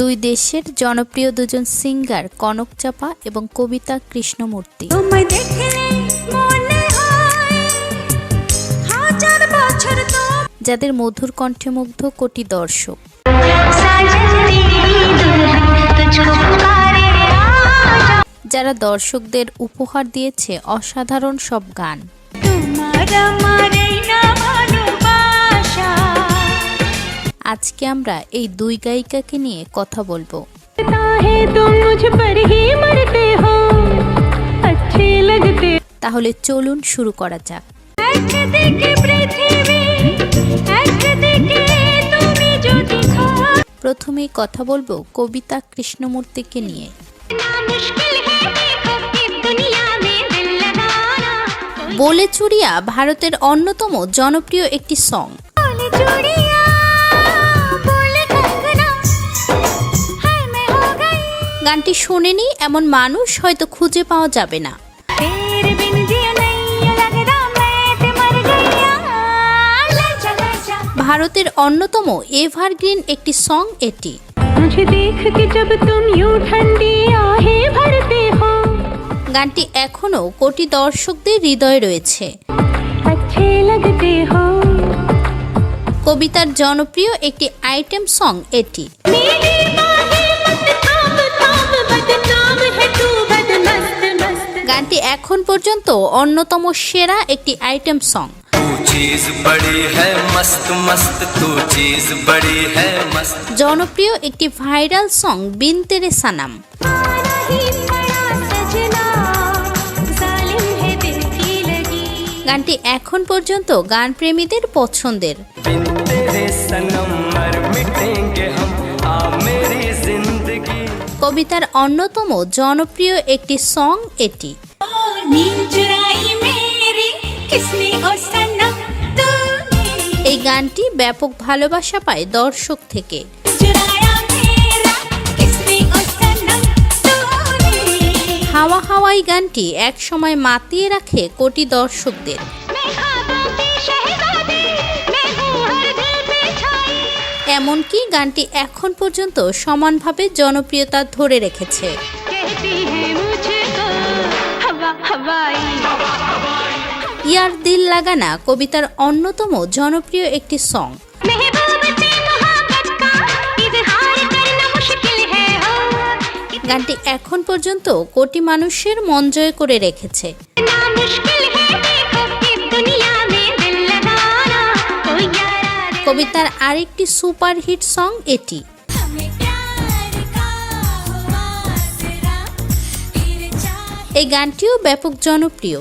দুই দেশের জনপ্রিয় দুজন সিঙ্গার কনক চাপা এবং কবিতা কৃষ্ণমূর্তি। যাদের মধুর কণ্ঠে মুগ্ধ কোটি দর্শক। যারা দর্শকদের উপহার দিয়েছে অসাধারণ সব গান। আজকে আমরা এই দুই গায়িকাকে নিয়ে কথা বলব। তাহলে চলুন শুরু করা যাক। প্রথমে কথা বলব কবিতা কৃষ্ণমূর্তিকে নিয়ে। বলে চুরিয়া ভারতের অন্যতম জনপ্রিয় একটি সং গানটি শোনেনি এমন মানুষ হয়তো খুঁজে পাওয়া যাবে না। ভারতের অন্যতম এভারগ্রিন একটি সং এটি। গানটি এখনও কোটি দর্শকদের হৃদয় রয়েছে। কবিতার জনপ্রিয় একটি আইটেম সং এটি। এখন পর্যন্ত অন্যতম সেরা একটি আইটেম সং জনপ্রিয় একটি ভাইরাল সং বিনতেরে সানাম। গানটি এখন পর্যন্ত গান প্রেমীদের পছন্দের কবিতার অন্যতম জনপ্রিয় একটি সং এটি। এই গানটি ব্যাপক ভালোবাসা পায় দর্শক থেকে। হাওয়া হাওয়াই গানটি একসময় মাতিয়ে রাখে কোটি দর্শকদের। এমনকি গানটি এখন পর্যন্ত সমানভাবে জনপ্রিয়তা ধরে রেখেছে। ইয়ার দিল লাগানা কবিতার অন্যতম জনপ্রিয় একটি সং গানটি এখন পর্যন্ত কোটি মানুষের মন জয় করে রেখেছে। কবিতার আরেকটি সুপারহিট সং এটি। এই গানটিও ব্যাপক জনপ্রিয়।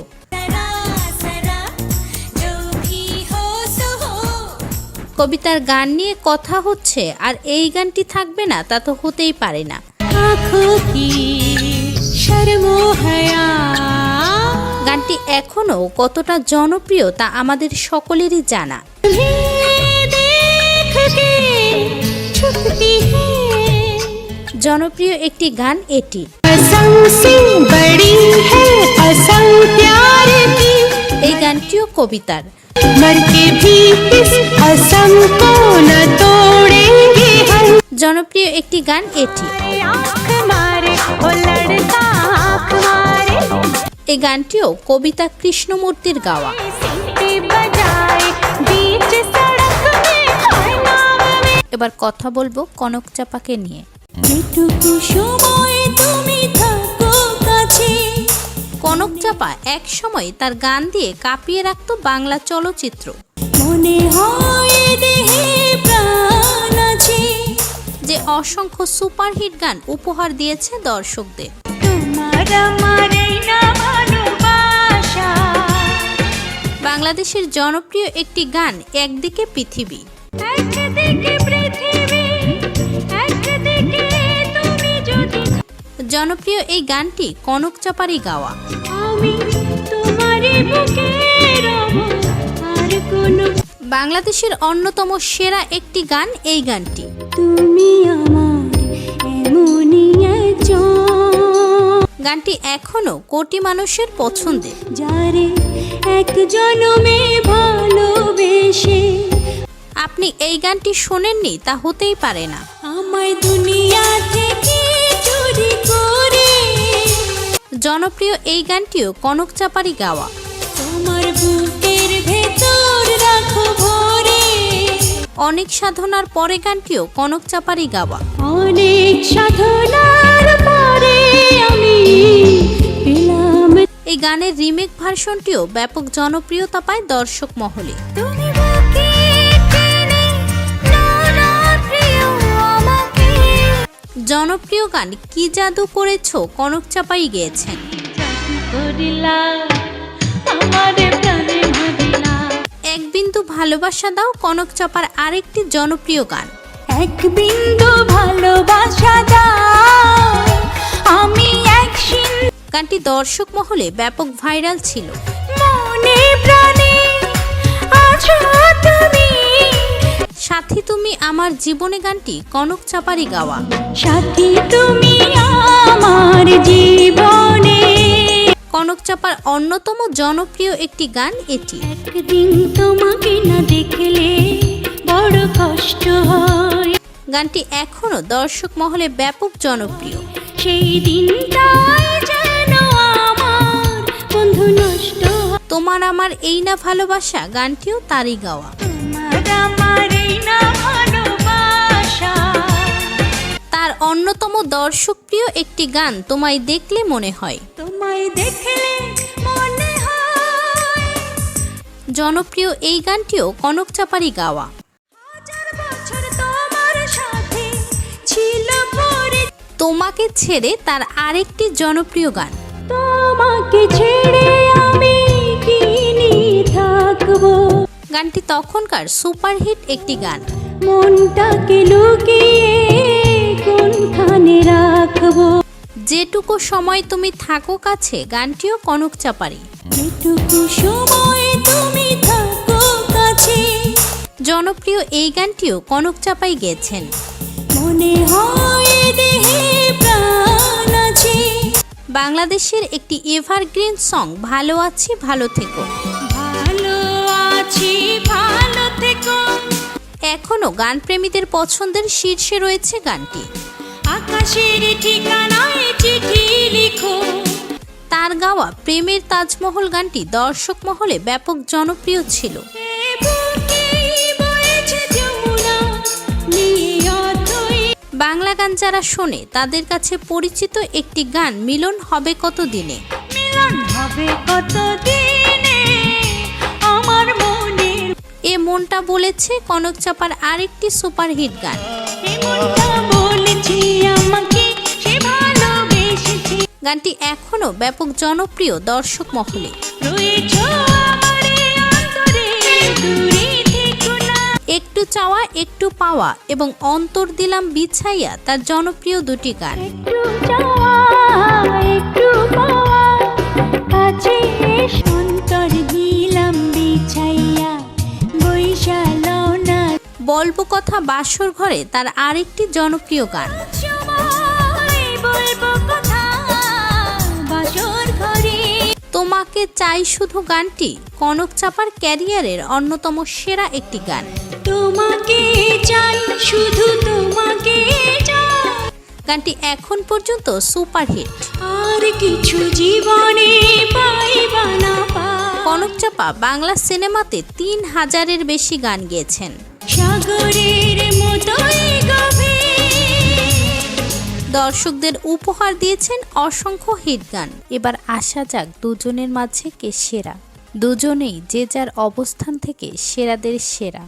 কবিতার গান নিয়ে কথা হচ্ছে আর এই গানটি থাকবে না তা তো হতেই পারে না। গানটি এখনও কতটা জনপ্রিয় তা আমাদের সকলেরই জানা। জনপ্রিয় একটি গান এটি। কবিতার। জনপ্রিয় একটি গান এটি। এই গানটিও কবিতা কৃষ্ণমূর্তির গাওয়া। এবার কথা বলব কনক চাপাকে নিয়ে। সময় তুমি কনক চাপা এক সময় তার গান দিয়ে কাঁপিয়ে রাখত বাংলা চলচ্চিত্র। মনে হয় দেহে প্রাণ আছে। যে অসংখ্য সুপারহিট গান উপহার দিয়েছে দর্শকদের। বাংলাদেশের জনপ্রিয় একটি গান একদিকে পৃথিবী। একদিকে পৃথিবী। জনপ্রিয় এই গানটি কনক চাপারি গাওয়া। বাংলাদেশের অন্যতম সেরা একটি গান এই গানটি। তুমি গানটি এখনও কোটি মানুষের পছন্দের। যারে এক জনমে ভালোবেসে। আপনি এই গানটি শোনেননি তা হতেই পারে না। আমায় দুনিয়া থেকে জনপ্রিয় এই গানটিও কনক চাপারি গাওয়া। তোমার বুকের ভেতর রাখো ভরে। অনেক সাধনার পরে গানটিও কনক চাপারি গাওয়া। অনেক সাধনার পরে আমি এই গানের রিমেক ভার্সনটিও ব্যাপক জনপ্রিয়তা পায় দর্শক মহলে। জনপ্রিয় গান কি জাদু করেছ? কনক চাপাই গেয়েছেন। এক বিন্দু ভালোবাসা দাও কনক চাপার আরেকটি জনপ্রিয় গান। এক বিন্দু ভালোবাসা দাও আমি এক গানটি দর্শক মহলে ব্যাপক ভাইরাল ছিল। মনে প্রাণে আছো তুমি। সাথী তুমি আমার জীবনে গানটি কনক চাপারই গাওয়া। সাথী তুমি আমার জীবনে। কনক চাপার অন্যতম জনপ্রিয় একটি গান এটি। একদিন তোমাকে না দেখলে বড় কষ্ট হয়। গানটি এখনও দর্শক মহলে ব্যাপক জনপ্রিয়। সেই দিনটাই যেন আমার বন্ধু নষ্ট তোমার আমার এই না ভালোবাসা গানটিও তারই গাওয়া। তার অন্যতম দর্শকপ্রিয় একটি গান তোমায় দেখলে মনে হয়। তোমায় দেখলে মনে হয়। জনপ্রিয় এই গানটিও কনক চাপারই গাওয়া। তোমাকে ছেড়ে তার আরেকটি জনপ্রিয় গান। তোমাকে ছেড়ে গানটি তখনকার সুপারহিট একটি গান। মনটাকে লুকিয়ে কোনখানে রাখব? যেটুকু সময় তুমি থাকো কাছে গানটিও কনক চাপারি। যেটুকু সময় তুমি থাকো কাছে। জনপ্রিয় এই গানটিও কনক চাপাই গেয়েছেন। মনে হয় দেহে প্রাণ আছে। বাংলাদেশের একটি এভারগ্রিন সং ভালো আছি ভালো থেকো। আছি ভালো থেকো। এখনও গানপ্রেমীদের পছন্দের শীর্ষে রয়েছে গানটি। আকাশের ঠিকানায় চিঠি লিখো। তার গাওয়া প্রেমের তাজমহল গানটি দর্শক মহলে ব্যাপক জনপ্রিয় ছিল। বাংলা গান যারা শোনে তাদের কাছে পরিচিত একটি গান মিলন হবে কত দিনে মিলন হবে কত দিনে মনটা বলেছে কনক চাপার আরেকটি সুপারহিট গান। গানটি এখনও ব্যাপক জনপ্রিয় দর্শক মহলে। একটু চাওয়া একটু পাওয়া এবং অন্তর দিলাম বিছাইয়া তার জনপ্রিয় দুটি গান। বলব কথা বাসর ঘরে তার আরেকটি জনপ্রিয় গান। তোমাকে চাই শুধু গানটি কনক চাপার ক্যারিয়ারের অন্যতম সেরা একটি গান। তোমাকে চাই শুধু তোমাকে গানটি এখন পর্যন্ত সুপারহিট। আর কিছু জীবনে কনক চাপা বাংলা সিনেমাতে তিন হাজারের বেশি গান গেয়েছেন। দর্শকদের উপহার দিয়েছেন অসংখ্য হিট গান। এবার আসা যাক দুজনের মাঝে কে সেরা। দুজনেই যে যার অবস্থান থেকে সেরাদের সেরা।